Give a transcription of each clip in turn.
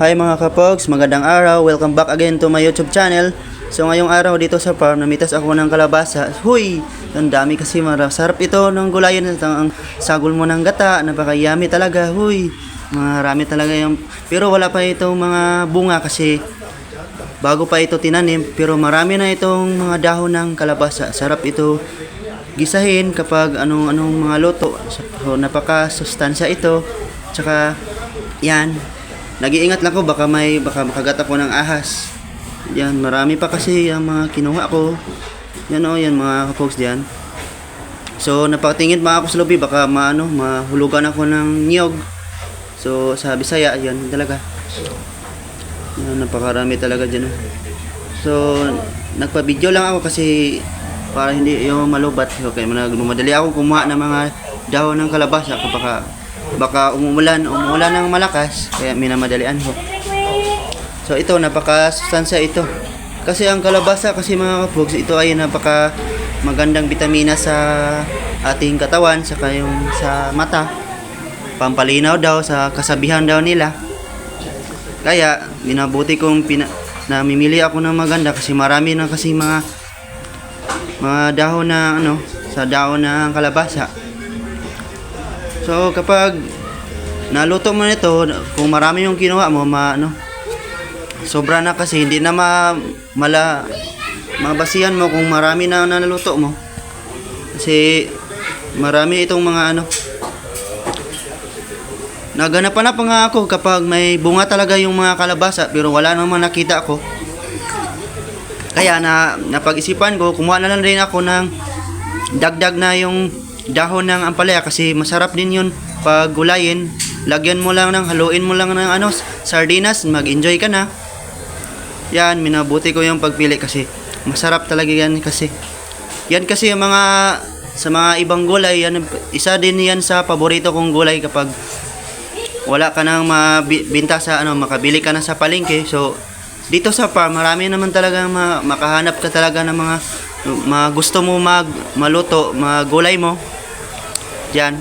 Hi mga kapogs, magandang araw. Welcome back again to my YouTube channel. So ngayong araw dito sa farm, namitas ako ng kalabasa. Huy! Ang dami kasi marap. Sarap ito ng gulayan. Ang sagol mo ng gata. Napakayami talaga. Huy! Marami talaga yung... Pero wala pa itong mga bunga kasi bago pa ito tinanim. Pero marami na itong mga dahon ng kalabasa. Sarap ito gisahin kapag anong anong mga luto. So, napaka-sustansya ito. Tsaka yan. Nag-iingat lang ko baka may baka makagat ako ng ahas. Yan, marami pa kasi ang mga kinuha ko. Yan o, yan mga folks diyan. So, napatingin pa ako sa lobby baka maano, mahulugan ako ng niyog. So, sa Bisaya, yan talaga. Yan, napakarami talaga dyan. oh. So, nagpa-video lang ako kasi para hindi yung malubat. Okay, nagmamadali ako kumuha ng mga dahon ng kalabasa kapag baka, umuulan, umuulan ng malakas, kaya minamadalian ko. So ito, napaka-sustansya ito. Kasi ang kalabasa, kasi mga kapugs, ito ay napaka magandang bitamina sa ating katawan, saka yung sa mata. Pampalinaw daw, sa kasabihan daw nila. Kaya, minabuti kong pina, namimili ako ng maganda kasi marami na kasi mga mga dahon na ano, sa dahon ng kalabasa. So kapag naluto mo nito, kung marami yung kinuha mo, ma, ano, sobra na kasi hindi na ma, mala, mabasihan mo kung marami na naluto mo. Kasi marami itong mga ano, Naganapan na pa nga ako kapag may bunga talaga yung mga kalabasa pero wala namang nakita ako. Kaya na napag-isipan ko, kumuha na lang rin ako ng dagdag na yung dahon ng ampalaya kasi masarap din yun pag gulayin. Lagyan mo lang ng, haluin mo lang ng ano, sardinas, mag-enjoy ka na. Yan, minabuti ko yung pagpili kasi masarap talaga yan kasi. Yan kasi yung mga, sa mga ibang gulay, yan, isa din yan sa paborito kong gulay kapag wala ka nang mabinta sa ano, makabili ka na sa palengke. So, dito sa farm, marami naman talaga ma- makahanap ka talaga ng mga mga gusto mo mag maluto, magulay mo. Diyan.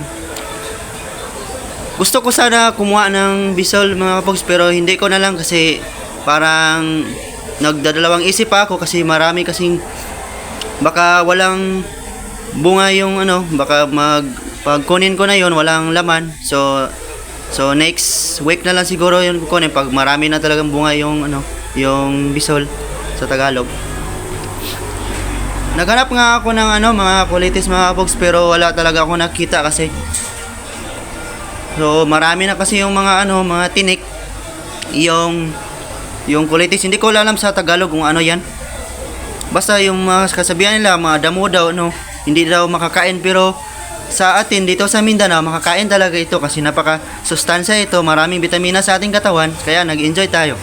Gusto ko sana kumuha ng bisol mga kapogs pero hindi ko na lang kasi parang nagdadalawang isip ako kasi marami kasing baka walang bunga yung ano, baka mag pagkunin ko na yon walang laman. So So next week na lang siguro yun kukunin pag marami na talagang bunga yung ano, yung bisol sa Tagalog. Naghanap nga ako ng ano, mga kulitis mga box pero wala talaga ako nakita kasi So marami na kasi yung mga ano, mga tinik yung yung kulitis hindi ko alam sa Tagalog kung ano yan. Basta yung mga kasabihan nila, mga damo daw no, hindi daw makakain pero sa atin dito sa Mindanao makakain talaga ito kasi napaka sustansya ito maraming bitamina sa ating katawan kaya nag-enjoy tayo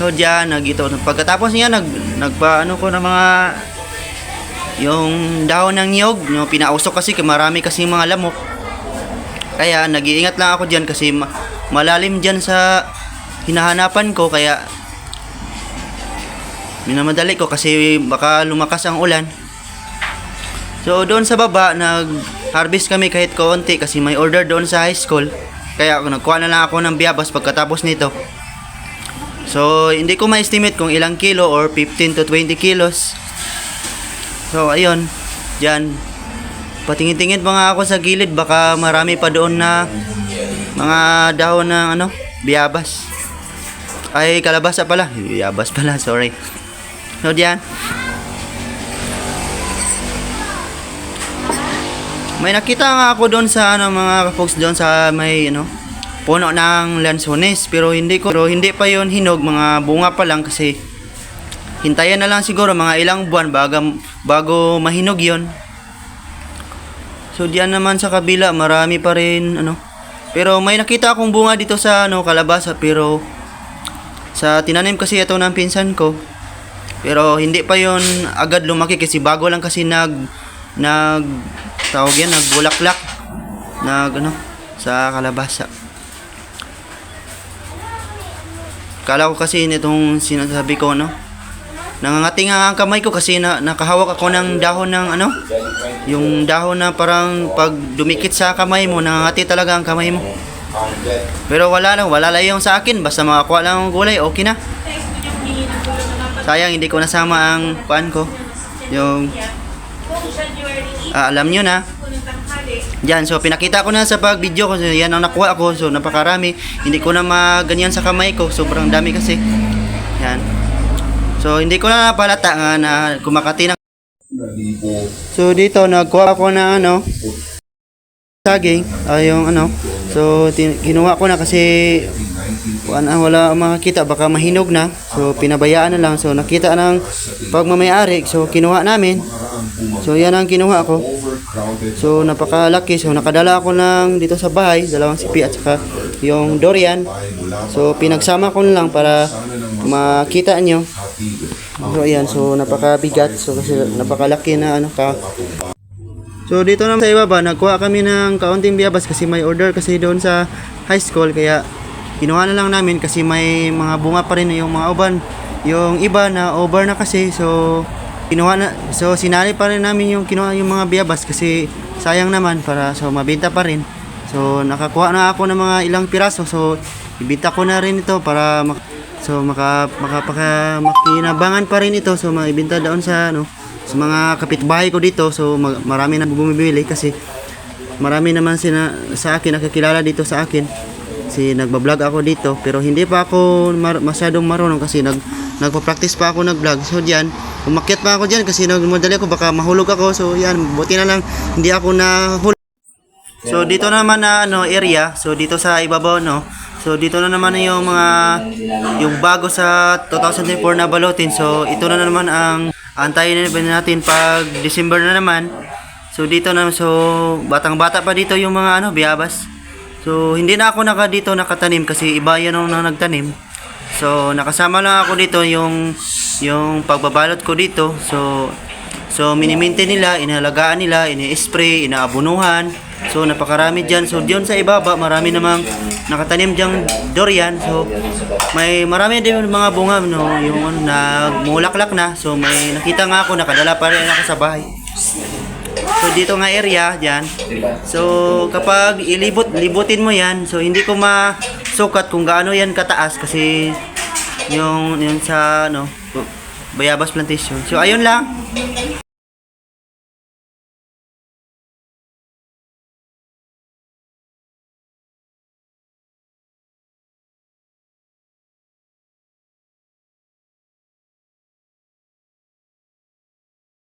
so diyan nag ito pagkatapos niya nag nagpaano ko ng mga yung dahon ng niyog no, pinausok kasi marami kasi mga lamok kaya nag-iingat lang ako diyan kasi ma- malalim diyan sa hinahanapan ko kaya minamadali ko kasi baka lumakas ang ulan So doon sa baba nag-harvest kami kahit konti kasi may order doon sa high school. Kaya nagkuha na lang ako ng biyabas pagkatapos nito. So hindi ko ma-estimate kung ilang kilo or 15 to 20 kilos. So ayun, diyan. Patingin-tingin pa nga ako sa gilid baka marami pa doon na mga dahon ng ano, biyabas. Ay kalabasa pala, biyabas pala, sorry. So diyan. May nakita nga ako doon sa ano mga folks doon sa may ano puno ng lansones pero hindi ko pero hindi pa yon hinog mga bunga pa lang kasi hintayan na lang siguro mga ilang buwan bago bago mahinog yon. So diyan naman sa kabila marami pa rin ano. Pero may nakita akong bunga dito sa ano kalabasa pero sa tinanim kasi ito ng pinsan ko. Pero hindi pa yon agad lumaki kasi bago lang kasi nag nag tawag yan nagbulaklak nag ano sa kalabasa kala ko kasi nitong sinasabi ko no nangangati nga ang kamay ko kasi na, nakahawak ako ng dahon ng ano yung dahon na parang pag dumikit sa kamay mo nangangati talaga ang kamay mo Pero wala lang, wala lang yung sa akin. Basta makakuha lang ng gulay, okay na. Sayang, hindi ko nasama ang paan ko. Yung, ah, alam nyo na. Yan, so pinakita ko na sa pag-video ko. So, yan ang nakuha ko. So, napakarami. Hindi ko na maganyan sa kamay ko. Sobrang dami kasi. Yan. So, hindi ko na napalata nga na kumakati ng So dito nagkuha ako na ano saging, ay yung ano. So kinuha ko na kasi wala, wala makakita baka mahinog na. So pinabayaan na lang. So nakita ng pagmamayari. So kinuha namin. So yan ang kinuha ko. So napakalaki. So nakadala ako ng dito sa bahay, dalawang sipi at saka yung durian. So pinagsama ko lang para makita nyo. So ayan, so napakabigat. So kasi napakalaki na ano ka. So dito naman sa ibaba, nagkuha kami ng kaunting biyabas kasi may order kasi doon sa high school kaya kinuha na lang namin kasi may mga bunga pa rin yung mga uban. Yung iba na over na kasi so kinuha na so sinali pa rin namin yung kinuha yung mga biyabas kasi sayang naman para so mabenta pa rin. So nakakuha na ako ng mga ilang piraso so ibenta ko na rin ito para mak- so maka makapaka makinabangan pa rin ito so maibenta doon sa ano sa mga kapitbahay ko dito so marami na bumibili kasi marami naman sina sa akin nakakilala dito sa akin kasi nagbablog ako dito pero hindi pa ako mar- masyadong marunong kasi nag nagpa-practice pa ako nag-vlog so diyan umakyat pa ako diyan kasi nagmadali ako baka mahulog ako so yan buti na lang hindi ako nahulog So dito naman na ano area, so dito sa ibabaw no. So dito na naman yung mga yung bago sa 2024 na balutin. So ito na naman ang antayin na natin pag December na naman. So dito na so batang-bata pa dito yung mga ano biyabas. So hindi na ako naka dito nakatanim kasi iba yan ang na nagtanim. So nakasama lang ako dito yung yung pagbabalot ko dito. So So, minimaintain nila, inalagaan nila, ini-spray, inaabunuhan. So, napakarami dyan. So, diyon sa ibaba, marami namang nakatanim dyan durian. So, may marami din mga bunga, no, yung nagmulaklak na. So, may nakita nga ako, nakadala pa rin ako sa bahay. So, dito nga area, dyan. So, kapag ilibot, libutin mo yan, so, hindi ko masukat kung gaano yan kataas kasi yung, yung sa, ano, Bayabas Plantation. So, ayun lang.